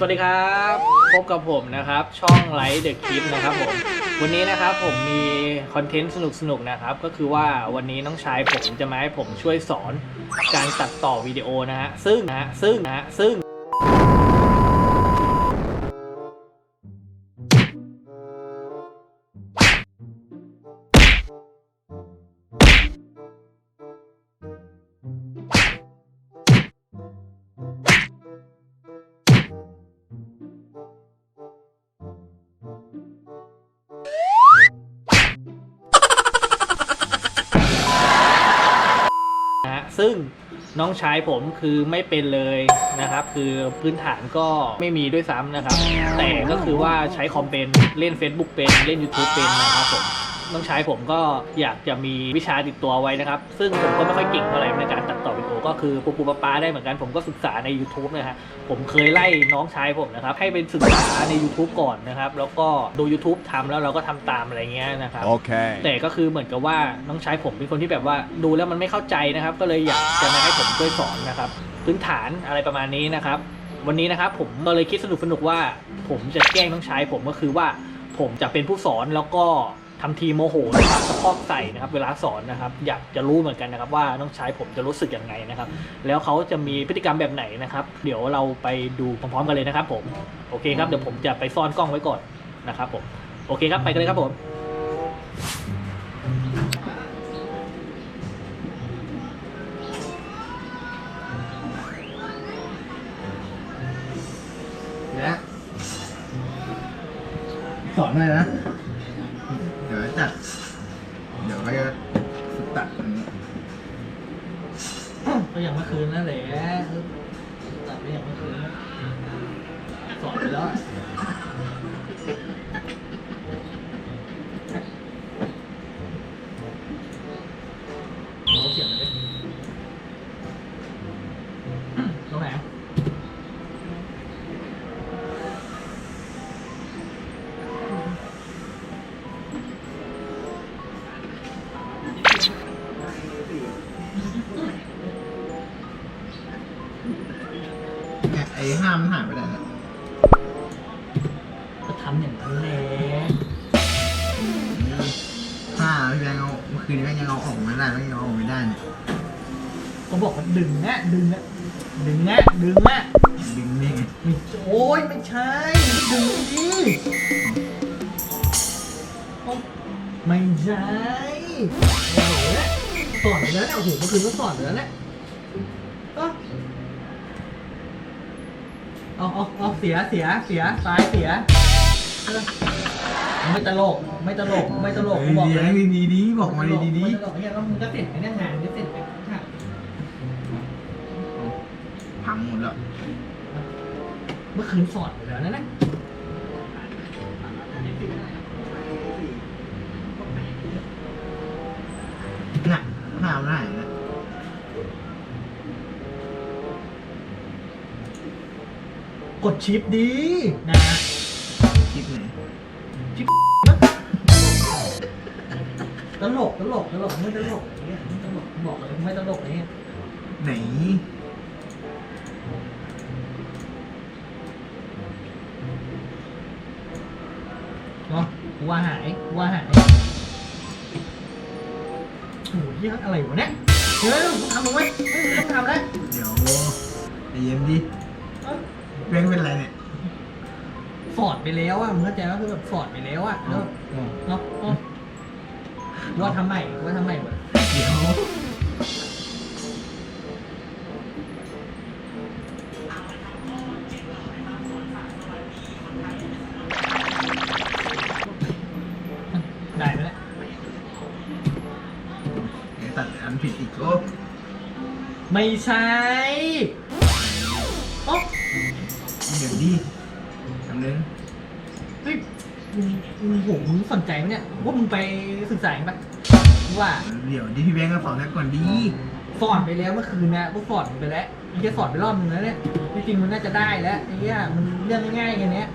สวัสดีครับ พบกับผมนะครับ ช่องไลฟ์เดอะคลิปนะครับผม วันนี้นะครับผมมีคอนเทนต์สนุกๆนะครับ ก็คือว่าวันนี้น้องชายผมจะมาให้ผมช่วยสอนการตัดต่อวิดีโอนะฮะซึ่งนะฮะซึ่งนะฮะซึ่ง นะฮะซึ่งน้องชายผมคือไม่เป็นเลยนะครับ คือพื้นฐานก็ไม่มีด้วยซ้ำนะครับ แต่ก็คือว่าใช้คอมเป็นเล่น Facebook เป็นเล่น YouTube เป็นนะครับผม น้องชายผมก็อยากจะมีวิชาติดตัวไว้นะครับ ซึ่งผมก็ไม่ค่อยเก่งเท่าไหร่ในการตัดต่อวิดีโอก็คือปูปูปลาปลาได้เหมือนกันผมก็ศึกษาใน YouTube นะฮะผมเคยไล่น้องชายผมนะครับ ให้เป็นศึกษาใน YouTube ก่อนนะครับ แล้วก็ดู YouTube ทำแล้วเราก็ทำตามอะไรเงี้ยนะครับ Okay. แต่ก็คือเหมือนกับว่าน้องชายผมเป็นคนที่แบบว่าดูแล้วมันไม่เข้าใจนะครับ ก็เลยอยากจะมาให้ผมช่วยสอนนะครับพื้นฐานอะไรประมาณนี้นะครับวันนี้นะครับผมก็เลยคิดสนุกสนุกๆว่า ผมจะแกล้งน้องชายผมก็คือว่า ผมจะเป็นผู้สอนแล้วก็ ทำทีโมโหนะครับตะคอกใส่นะครับ เวลาสอนนะครับ อยากจะรู้เหมือนกันนะครับ ว่าน้องชายผมจะรู้สึกยังไงนะครับ แล้วเขาจะมีพฤติกรรมแบบไหนนะครับ เดี๋ยวเราไปดูพร้อมๆกันเลยนะครับ ผมโอเคครับเดี๋ยวผมจะไปซ่อนกล้องไว้ก่อนนะครับผมโอเคครับไปกันเลยครับผมสอนหน่อยนะามมันหายไปไหนแล้วก็ทำอย่างนั้นแหละห้าพี่แบงค์เอาเมื่อคืนนี้แบงค์ยังเอาออกไม่ได้แบงค์ยังเอาออกไม่ได้เนี่ยก็บอกว่าดึงนะดึงนะดึงนะดึงนะดึงนี่ไงไม่โอ้ยไม่ใช่ดึงดิไม่ใช่โอ้โหสอนไปแล้วเนี่ยโอ้โหเมื่อคืนก็สอนไปแล้วเนี่ย เอาเอาเอาเสียเสียเสียซ้ายเสียเออไม่ตลก ไม่ตลก ไม่ตลกเฮ้ยบอกดีเลยดีดีดีบอกมาดีดีดีไม่ตลกเนี่ยแล้วมึงก็เสร็จไปเนี่ยงานมึงก็เสร็จไปค่ะพังหมดแล้วเมื่อคืนสอนไปแล้วนะนะน่ะห้ามนหายแล้ว ดชิปดีนะ คลิปไหนตลกตลกตลกไม่ตลกอย่างเงี้ยไม่ตลกบอกเลยไม่ตลกอย่างเงี้ยไหน เนาะกูว่าหายกูว่าหายโอ้ยอะไรวะเนี่ยเฮ้ยมึงทำมึงไว้เฮ้ยมึงต้องทำแล้วเดี๋ยวใจเย็นดิ เอ้ย แบงค์เป็นไรเนี่ยสอนไปแล้วอะมึงเข้าใจว่าคือแบบสอนไปแล้วอะแล้วอ๋อเนาะเนาะว่าทำใหม่ว่าทำใหม่หมดเดี๋ยวได้ไหมเนี่ยเดี๋ยวตัดอันผิดอีกโอ้ไม่ใช่ เนี่ยว่ามึงไปศึกษาเองปะว่าเดี๋ยวดิพี่แบงค์ก็สอนแล้วก่อนดีสอนไปแล้วเมื่อคืนนะพวกสอนไปแล้วมันจะสอนไปรอบนึงแล้วเนี่ยจริงๆมันน่าจะได้แล้วไอ้เหี้ยมันเรื่องง่ายๆกันเนี้ย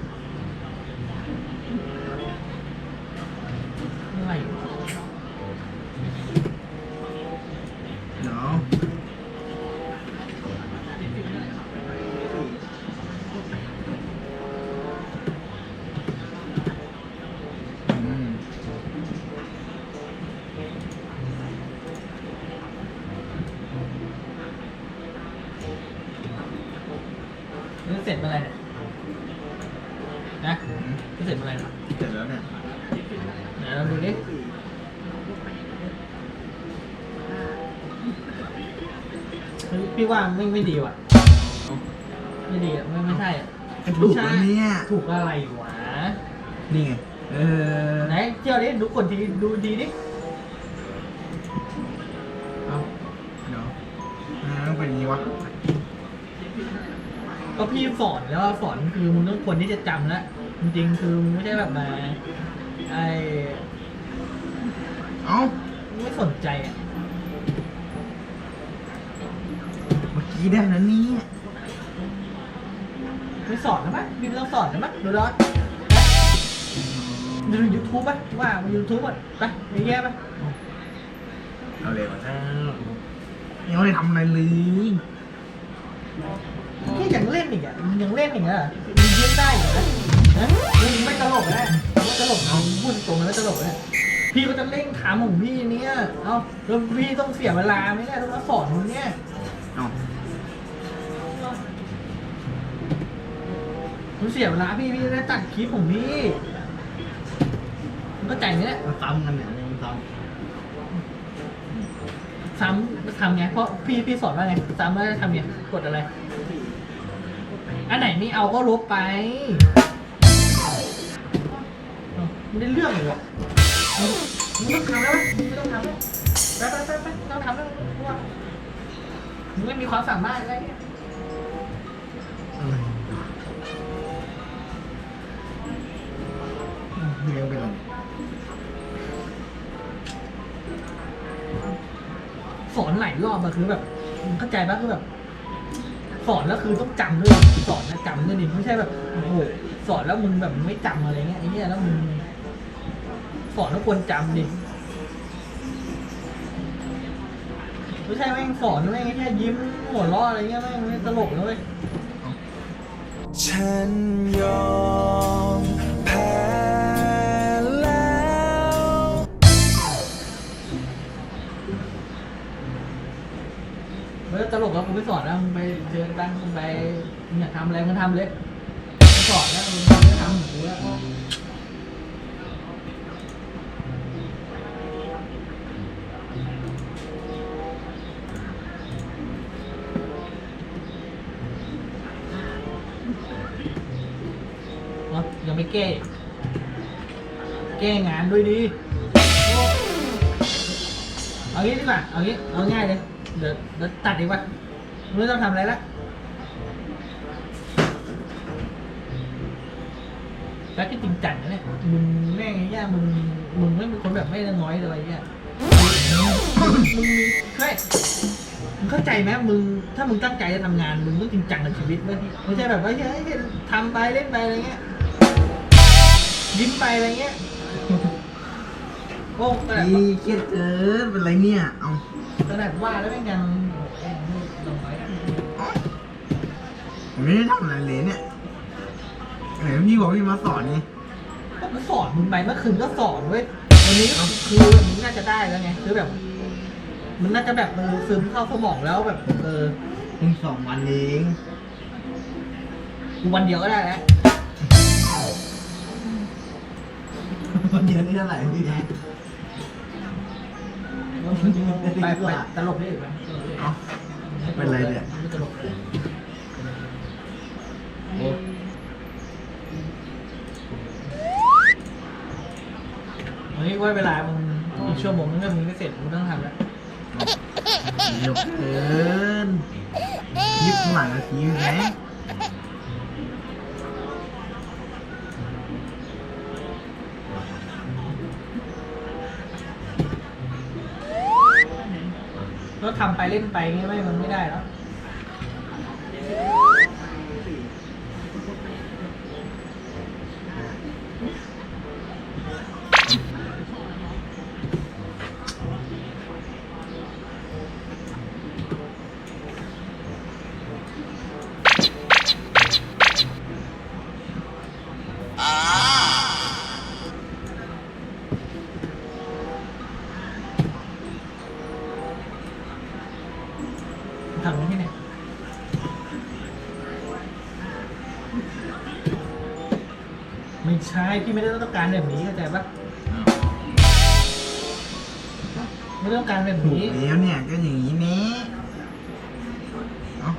อะไร เดี๋ยว ร็จเมื่อไหรเนี่ยนะพี่เส ร็จเมื่อไหรเนี่ยเสร็จแล้วเนี่ยไหนเราดูดิเฮ้ยพี่ว่าไม่ไม่ดีว่ะ ไม่ดีอะไม่ไม่ใช่อะกระดูกแล้วเนี่ยถูกอะไรวะ นี่ไง เออ ไหนเที่ยวดิดูคนทีดูดีดิ เอาเดี๋ยวอ่าต้องเป็นอย่างนี้วะ ก็พี่สอนแล้วว่าสอนคือมึงต้องควรที่จะจำแล้ว จริงๆคือมึงไม่ใช่แบบมาไอเอ้าไม่สนใจอะเมื่อกี้ได้แล้วเนี่ยไม่สอนนะมั้ยพี่ไม่ต้องสอนนะมั้ยดูแล้วดูยูทูบป่ะว่ายูทูบอะไปมีแย่ป่ะเอาเลยมาแล้วยังไม่ได้ทำอะไรเลยพี่ยังเล่นอีกอะมึงยังเล่นอีกอะมึงยิ้มได้อยู่นะ นะมึงไม่ตลกนะไม่ตลกเอาพูดตรงๆแล้วตลกนะพี่ก็จะเล่นถามของพี่เนี่ย เอ้าแล้วพี่ต้องเสียเวลาไหมเนี่ยต้องมาสอนมึงเนี่ยเอ้ามันเสียเวลาพี่พี่ได้ตัดคลิปของพี่มันก็ใจไหมเนี่ยมาซ้ำกันเนี่ยมันซ้ซ้ำทำไง เพราะพี่พี่สอนว่าไง ซ้ำว่าทำไง กดอะไร อันไหนไม่เอาก็ลบไปเอ้า ไม่ได้เรื่องเลยวะไม่ต้องทำแล้วไม่ต้องทำแล้วไปไปไปไปต้องทำแล้วเพราะว่ามึงไม่มีความสามารถอะไรเนี่ยอะไรเลี้ยงเป็นอะไรสอนหลายรอบอะคือแบบเข้าใจปะคือแบบ สอนแล้วคือต้องจำด้วยสอนแล้วจำด้วยดิไม่ใช่แบบโอ้โหสอนแล้วมึงแบบไม่จำอะไรเงี้ยไอ้เนี้ยแล้วมึง สอนแล้วควรจำดิไม่ใช่แม่งสอนแม่งแค่ยิ้มหัวเราะอะไรเงี้ยแม่งไม่ตลกเว้ยฉันยอมแพ้แล้วไม่ตลกแล้วกูไม่สอนแล้วมึงไปเจอตั้งมึงไปอยากทำอะไรมึงทำเลย ยังไม่แก้ แก้งานด้วยดีเอางี้ดีกว่า เอางี้ เอาง่ายเลย เดี๋ยวเดี๋ยวตัดดีกว่าไม่ต้องทำอะไรละแล้วก็จริงจังนะเนี่ย มึงแม่งไอ้เงี้ยมึง มึงไม่เป็นคนแบบไม่น้อยอะไรเงี้ยมึงมีใช่มึงเข้าใจไหมมึง ถ้ามึงตั้งใจจะทำงาน มึงต้องจริงจังกับชีวิตไม่ไม่ใช่แบบว่าเฮ้ยทำไปเล่นไปอะไรเงี้ย ยิ้มไปอะไรเงี้ยโอ้แต่อีเครียดเกินเป็นไรเนี่ย เอาขนาดว่าแล้วแม่งยังโอ้ยยังไม่ลงไว้อะผมไม่ได้ทำอะไรเลยเนี่ยไหนพี่บอกพี่มาสอนนี่ก็มาสอนมึงไปเมื่อคืนก็สอนเว้ยวันนี้ก็คือมึงน่าจะได้แล้วไงคือแบบมันน่าจะแบบเออซึมเข้าสมองแล้วแบบเออเพิ่งสองวันเองกูวันเดียวก็ได้แล้ว วันเดียวนี่เท่าไหร่พี่แจ๊คไปไปตลกได้อีกไหมเอ้าเป็นไรเนี่ยไม่ตลกเลยวันนี้ว่าเวลามึงอีกชั่วโมงนึงถ้ามึงไม่เสร็จมึงต้องทำแล้วเยอะเกินยิบข้างหลังนาทีไหม ทำไปเล่นไปงี้ไม่มันไม่ได้แล้ว ใช่พี่ไม่ได้ต้องการแบบนี้เข้าใจปะไม่ได้ต้องการแบบถูกนี้แล้วเนี่ยก็อย่างนี้แน่เอ้า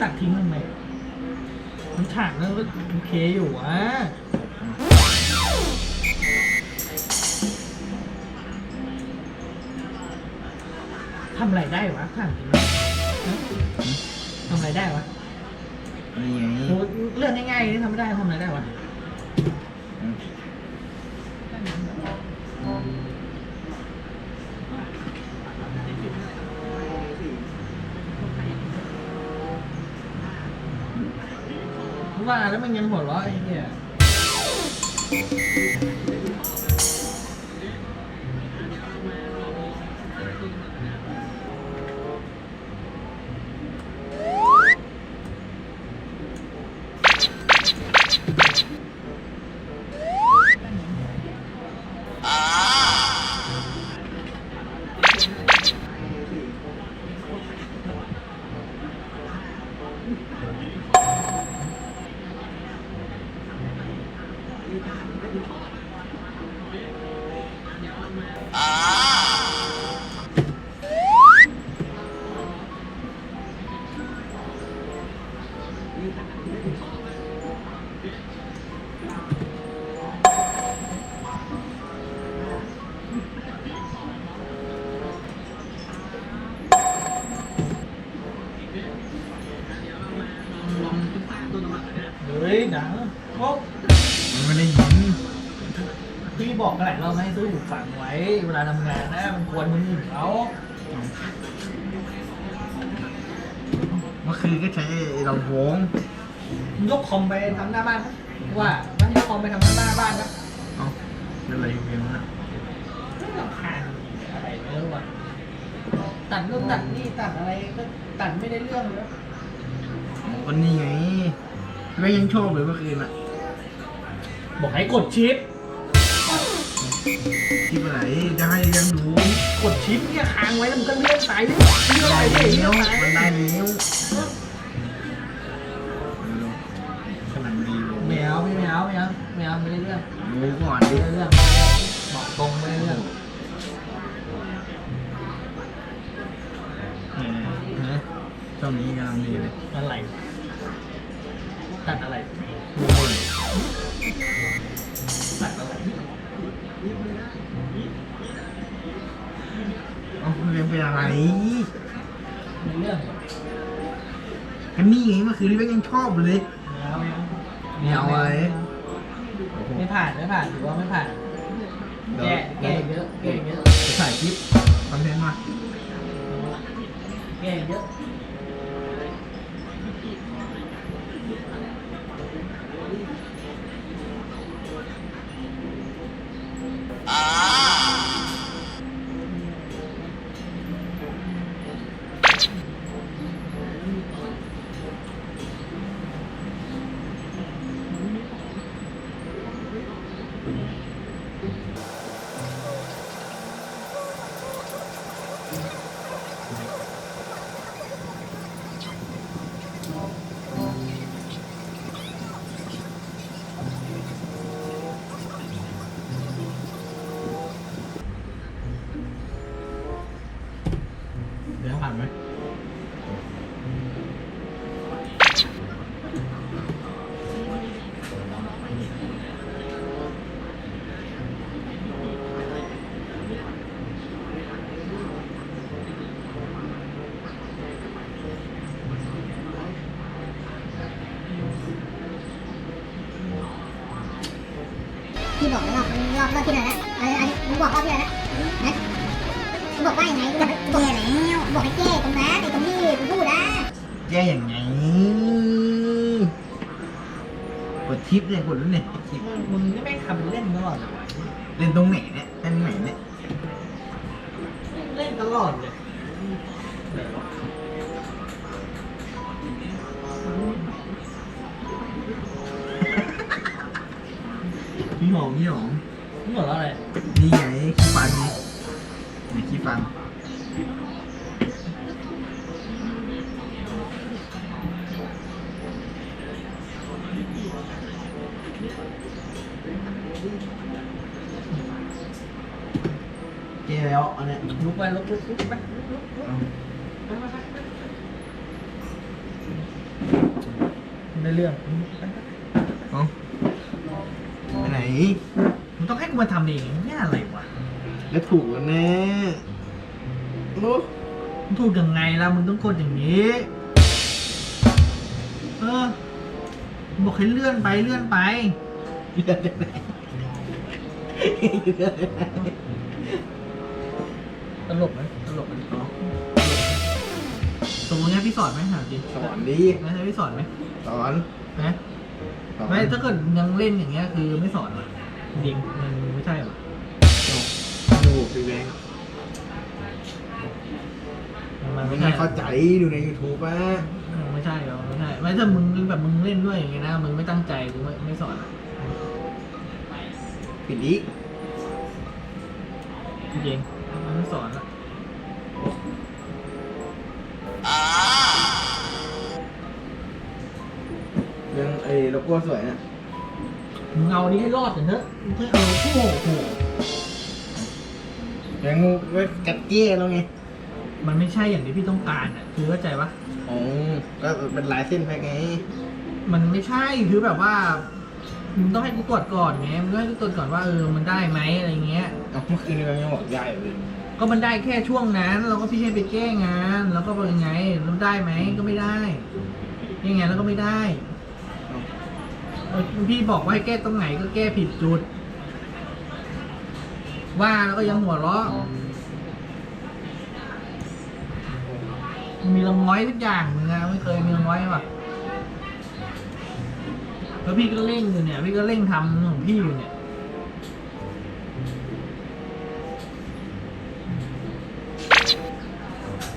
ตัดทิ้งทำไมมันฉากนั้นก็โอเคอยู่อะทำอะไรได้วะถามจริงนะทำ อะไรได้วะนี่ไงโหเรื่องง่ายๆนี่ทำไม่ได้ทำอะไรได้วะอืมว่าแล้วมันยังหัวเราะไอ้เนี่ย พี่อกกันหลายรอบให้ซื้อหูฟังไว้ เวลาทำงานนะมันควรมึงอื่นเขาเมื่อคืนก็ใช้ไอ้ลำโพงยกคอมไปทำหน้าบ้านนะว่ามันยกคอมไปทำหน้าบ้านนะเอ้าเป็นอะไรอยู่เพียงนั้นอะไม่ลำคาญอะไรไม่รู้อะตัดนู่นตัดนี่ตัดอะไรก็ตัดไม่ได้เรื่องเลยก็นี่ไงก็ยังชอบเลยเมื่อคืนอะ บอกให้กดชิป ที่ไหนจะให้ยังดูกดชิปเนี่ยค้างไว้แล้วมันก็เลื่อนสายเลื่อนเลื่อนได้ไปเรื่อยแล้วเลื่อนมันได้แล้วขนาดดีเลยไม่เอาพี่ไม่เอาไม่เอาไม่เอาไม่ได้เรื่องดูก่อนไม่ได้เรื่องบอกตรงไม่ได้เรื่องเออฮะช่วงนี้กำลังดีเลยอะไรตัดอะไร เอ้าเรียนเป็นอะไรในเรื่องกันนี่ไงเมื่อคืนนี้ก็ยังชอบเลยไม่เอาไม่เอาไม่เอาอะไรไม่ผ่านไม่ผ่านถือว่าไม่ผ่านเดี๋ยวแก้แก้เยอะแก้เยอะจะถ่ายคลิปคอนเทนต์มาแก้เยอะ พี่บอกแล้วรอบรอบรอบที่ไหนนะอะไรอันนี้มึงบอกรอบที่ไหนนะนะมึงบอกว่าอย่างไงมึงบอกแก้แล้วบอกให้แก้ตรงนั้นไอ้ตรงที่กูพูดนะแก้อย่างไงกดทิปเลยกดแล้วเนี่ยคลิปมึงนี่ไม่งทำเล่นตลอดเลยเล่นตรงไหนเนี่ยเล่นไหนเนี่ยเล่นตลอดเลย แล้วอันเนี้ยลุกไปลุกลุกลุกไปลุกลุกลุกเอาได้เรื่องเอาไปไหน มึงต้องให้กูมาทำเองเนี่ยอะไรวะแล้วถูกแล้วแน่โอ้มึงถูกยังไงล่ะมึงต้องกดอย่างนี้ เออมึงบอกให้เลื่อนไปเลื่อนไปเดือดได้ไหนเดือดได้ไหนต ลกไหมตลกไหมอ๋อตรงนี้พี่สอนไหมถามจริงสอนดีไม่ใช่พี่สอนไหมสอนนะสอนไม่ถ้าเกิดยังเล่นอย่างเงี้ยคือไม่สอนหรอจริงมันไม่ใช่หรอดูพี่แบงค์มันไม่ไม่ใช่เข้าใจดูใน YouTube ป่ะไม่ใช่หรอไม่ใช่ไม่ถ้ามึงแบบมึงเล่นด้วยอย่างเงี้ยนะมึงไม่ตั้งใจกูไม่ไม่สอนอะผิดอีกจริงมันไม่ สอนอะเรื่องไอ้โลโก้สวยน่ะมึงเอานี้ให้รอดเถอะเนอะมึงไม่เอาโอ้โหโหแบงค์งูไว้กัดเกี้ยแล้วไงมันไม่ใช่อย่างที่พี่ต้องการอะ คือเข้าใจปะอ๋อก็เป็นลายเส้นไปไง มันไม่ใช่คือแบบว่ามึงต้องให้กูตรวจก่อนไงมึงต้องให้กูตรวจก่อนว่าเออมันได้ไหมอะไรเงี้ย เอาเมื่อคืนนี้มันยังบอกได้เลย ก็มันได้แค่ช่วงนั้น เราก็พี่ให้ไปแก้งาน แล้วก็เป็นไงแล้วได้ไหมก็ไม่ได้ยังไงแล้วก็ไม่ได้พี่บอกว่าให้แก้ตรงไหนก็แก้ผิดจุด ว่าแล้วก็ยังหัวเราะมีรางง้อยทุกอย่างมึงอะไม่เคยมีรางง้อยป่ะแล้วพี่ก็เร่งอยู่เนี่ย พี่ก็เร่งทำของพี่อยู่เนี่ย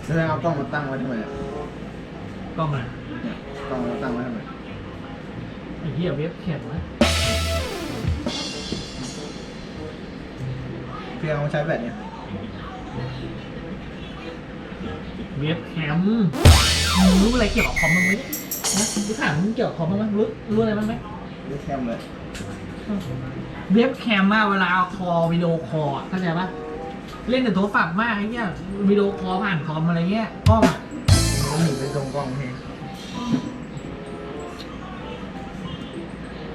แล้วเอากล้องมาตั้งไว้ทำไมอะกล้องอะเนี่ยกล้องมาตั้งไว้ทำไมไอ้เหี้ยเว็บแคมนะเพียงเอาใช้แบตเนี่ยเว็บแคมมึงรู้อะไรเกี่ยวกับคอมบ้างไหมนะกูถามมึงเกี่ยวกับคอมบ้างไหมรู้รู้อะไรบ้างไหมไม่แคมเลย เว็บแคมอะเวลาเอาคอวิดีโอคอลอะเข้าใจปะ เล่นแต่โทรศัพท์มากไอ้เหี้ยวิดีโอคอลผ่านคอมอะไรเงี้ยกล้องอะมันหนีไปตรงกล้องเพลง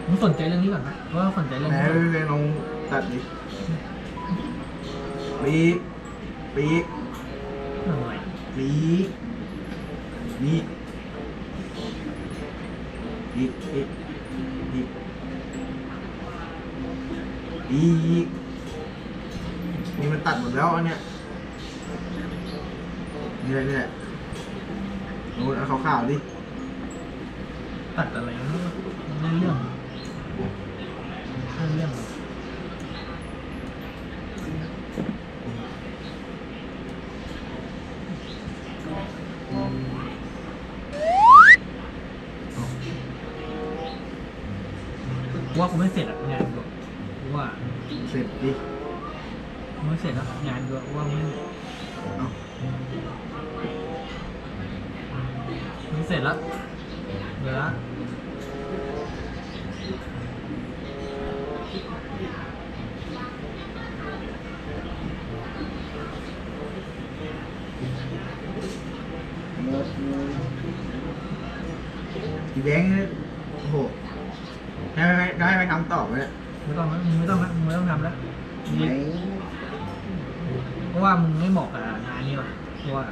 มึงสนใจเรื่องนี้ก่อนไหมว่าสนใจเรื่องไหนนี้ก่อนไปลองตัดดิปีกปีกอะไรปีกปีกปีกปีกปีกปีก นี่มันตัดหมดแล้วอันเนี้ยนี่แหละนี่แหละนู้นเอาขาวๆดิตัดอะไรไม่ได้เรื่องไม่ได้เรื่อง แบงค์เนี่ยโอ้โหให้ให้ได้ไปทำต่อไหมเนี่ยไม่ต้องแล้วมึงไม่ต้องแล้วมึงไม่ต้องทำแล้วไหนเพราะว่ามึงไม่เหมาะกับงานนี้หรอกเพราะว่า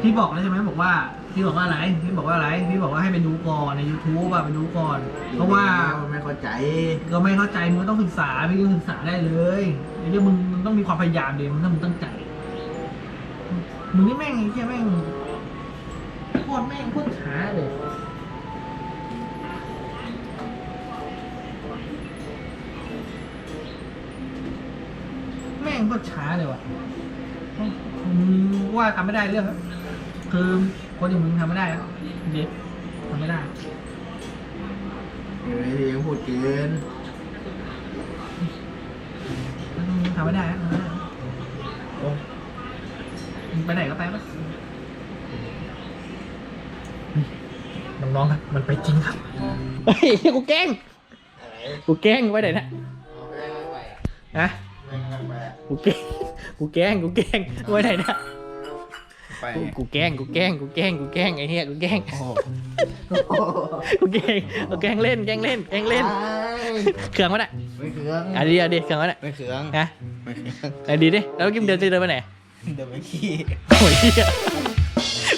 พี่บอกแล้วใช่ไหมบอกว่าพี่บอกว่าอะไรพี่บอกว่าอะไรพี่บอกว่าให้ไปดูก่อนใน YouTube อะไปดูก่อน เพราะว่าไม่เข้าใจก็ไม่เข้าใจมึงก็ต้องศึกษาพี่ก็ศึกษาได้เลยไอ้เรื่องมึงมึงต้องมีความพยายามเดียวมึงต้องมึงตั้งใจมึงนี่แม่งไอ้เหี้ยแม่งโคตรแม่งโคตรช้าเลย แม่ งโคตรช้าเลยว่ะมึงว่าทำไม่ได้เรื่องอะคือคนอย่างมึงทำไม่ได้แล้วเด็กทำไม่ได้เฮ้ยยังพูดเกินมึงทำไม่ได้อะทำไม่ได้โอ้มึงไปไหนก็ไปปะน้องๆครับ มันไปจริงครับ เฮ้ย กูแกล้ง กูแกล้งไว้ไหนนะเอาไปไปไปฮะไปไป กูแกล้งกูแกล้งกูแกล้งไว้ไหนนะไปกูกูแกล้งกูแกล้งกูแกล้งกูแกล้งไอ้เหี้ยกูแกล้งกูแกล้งกูแกล้งเล่นแกล้งเล่นแกล้งเล่นเครื่องมันอะไม่เคืองอะดีอะดีเครื่องมันอะไม่เคืองนะไม่เคืองอะดีดิแล้วกิมเดินจะเดินไปไหนเดี๋ยวไปขี้โอ้ยเหี้ย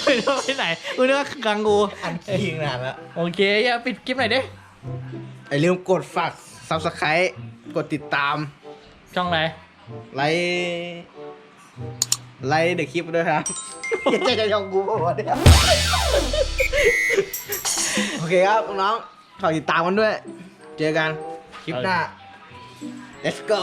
ไม่รู้ไปไหนกูนึกว่ากังกูอันขี้นานแล้วโอเคอย่าปิดคลิปหน่อยดิอย่าลืมกดฝากซับสไครต์กดติดตามช่องอะไร ไลค์ไลค์เดอะคลิปด้วยครับ อย่าใจจะยองกูบอกว่าเนี่ยโอเคครับน้องๆฝากติดตามกันด้วย เจอกันคลิปหน้า let's go